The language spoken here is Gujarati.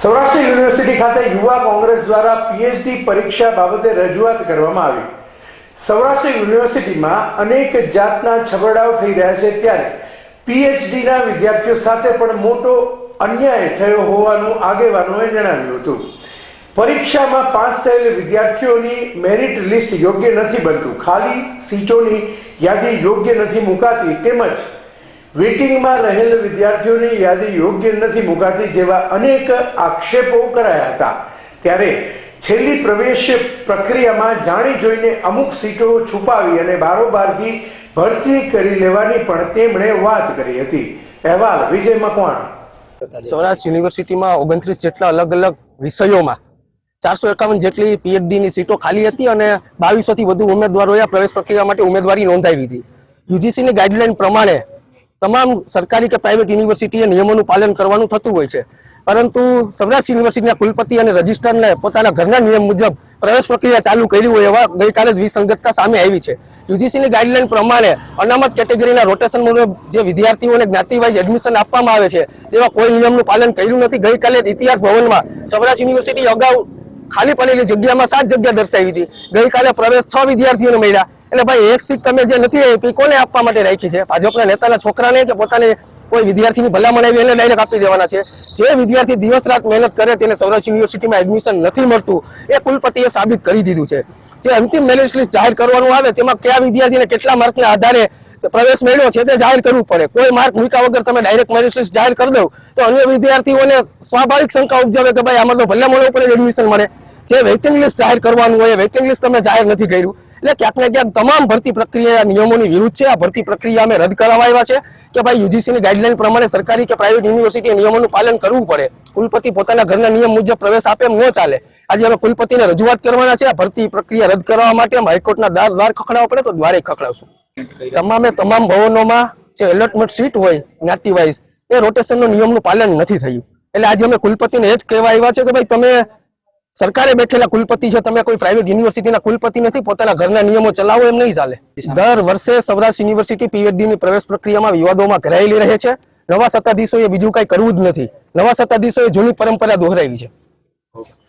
સૌરાષ્ટ્ર યુનિવર્સિટી ખાતે યુવા કોંગ્રેસ દ્વારા પીએચડી પરીક્ષા બાબતે રજૂઆત કરવામાં આવી. સૌરાષ્ટ્ર યુનિવર્સિટીમાં અનેક જાતના છબરડાઓ થઈ રહ્યા છે ત્યારે પીએચડીના વિદ્યાર્થીઓ સાથે પણ મોટો અન્યાય થયો હોવાનું આગેવાનોએ જણાવ્યું હતું. પરીક્ષામાં પાસ થયેલ વિદ્યાર્થીઓની મેરિટ લિસ્ટ યોગ્ય નથી બનતું. ખાલી સીટોની યાદી યોગ્ય નથી મુકાતી. તેમજ વેટિંગમાં રહેલ વિદ્યાર્થીઓની યાદી યોગ્ય નથી મુકાતી જેવા અનેક આક્ષેપો કરાયા હતા. ત્યારે છેલ્લી પ્રવેશ પ્રક્રિયામાં જાણી જોઈને અમુક સીટો છુપાવી અને બારોબારથી ભરતી કરી લેવાની પણ તેમણે વાત કરી હતી. અહેવાલ વિજય મકવાણા. સૌરાષ્ટ્ર યુનિવર્સિટીમાં ઓગણત્રીસ જેટલા અલગ અલગ વિષયોમાં ચારસો એકાવન જેટલી પીએચડીની સીટો ખાલી હતી અને બાવીસોથી વધુ ઉમેદવારોએ પ્રવેશ પ્રક્રિયા માટે ઉમેદવારી નોંધાવી હતી. યુજીસીની ગાઈડલાઈન પ્રમાણે તમામ સરકારી કે પ્રાઇવેટ યુનિવર્સિટીએ નિયમોનું પાલન કરવાનું થતું હોય છે. પરંતુ સૌરાષ્ટ્ર યુનિવર્સિટીના કુલપતિ અને રજિસ્ટ્રારને પોતાના ઘરના નિયમ મુજબ પ્રવેશ પ્રક્રિયા ચાલુ કરી હોય એવા ગઈકાલે જ વિસંગતતા સામે આવી છે. યુજીસીની ગાઈડલાઈન પ્રમાણે અનામત કેટેગરીના રોટેશન મુજબ જે વિદ્યાર્થીઓને જ્ઞાતિવાઇઝ એડમિશન આપવામાં આવે છે, તેવા કોઈ નિયમનું પાલન કર્યું નથી. ગઈકાલે ઇતિહાસ ભવનમાં સૌરાષ્ટ્ર યુનિવર્સિટી અગાઉ ખાલી પડેલી જગ્યામાં સાત જગ્યા દર્શાવી હતી. ગઈકાલે પ્રવેશ છ વિદ્યાર્થીઓને મળ્યા. એટલે ભાઈ, એક સીટ તમે જે નથી આપી કોને આપવા માટે રાખી છે? ભાજપના નેતાના છોકરાને કે પોતાને કોઈ વિદ્યાર્થીની ભલામણ આવી એને ડાયરેક્ટ આપી દેવાના છે. જે વિદ્યાર્થી દિવસ રાત મહેનત કરે, તેને સૌરાષ્ટ્ર યુનિવર્સિટીમાં એડમિશન નથી મળતું, એ કુલપતિએ સાબિત કરી દીધું છે. જે અંતિમ મેરિટ લિસ્ટ જાહેર કરવાનું આવે, તેમાં કયા વિદ્યાર્થીને કેટલા માર્કના આધારે પ્રવેશ મેળવ્યો છે, તે જાહેર કરવું પડે. કોઈ માર્ક મૂક્યા વગર તમે ડાયરેક્ટ મેરિટ લિસ્ટ જાહેર કરી દો, તો અન્ય વિદ્યાર્થીઓને સ્વાભાવિક શંકા ઉપજાવે કે ભાઈ, આમાં તો ભલામણો ઉપર એડમિશન મળે. જે વેઇટિંગ લિસ્ટ જાહેર કરવાનું હોય વેઇટિંગ લિસ્ટ તમે જાહેર નથી કર્યું. એટલે ક્યાંક ને ક્યાંક તમામ ભરતી પ્રક્રિયા નિયમોની વિરુદ્ધ છે. આ ભરતી પ્રક્રિયા અમે રદ કરાવવા આવ્યા છે કે ભાઈ યુજીસીની ગાઈડલાઈન પ્રમાણે સરકારી કે પ્રાઇવેટ યુનિવર્સિટી નિયમોનું પાલન કરવું પડે. કુલપતિ પોતાના ઘરના નિયમ મુજબ પ્રવેશ આપે એમ ન ચાલે. આજે અમે કુલપતિને રજૂઆત કરવાના છે. આ ભરતી પ્રક્રિયા રદ કરવા માટે હાઈકોર્ટના દ્વાર દ્વાર ખખડાવવા પડે તો દ્વારે ખખડાવશું. તમામે તમામ ભવનોમાં જે એલોટમેન્ટ સીટ હોય જ્ઞાતિ વાઇઝ એ રોટેશનનો નિયમનું પાલન નથી થયું. એટલે આજે અમે કુલપતિને એ જ કહેવા આવ્યા છે કે ભાઈ તમે સરકારે બેઠેલા કુલપતિ છે તમે કોઈ પ્રાઇવેટ યુનિવર્સિટીના કુલપતિ નથી, પોતાના ઘરના નિયમો ચલાવો એમ નહીં ચાલે. દર વર્ષે સૌરાષ્ટ્ર યુનિવર્સિટી પીએચડી ની પ્રવેશ પ્રક્રિયામાં વિવાદોમાં ઘેરાયેલી રહે છે. નવા સત્તાધીશોએ બીજું કઈ કરવું જ નથી. નવા સત્તાધીશોએ જૂની પરંપરા દોહરાવી છે.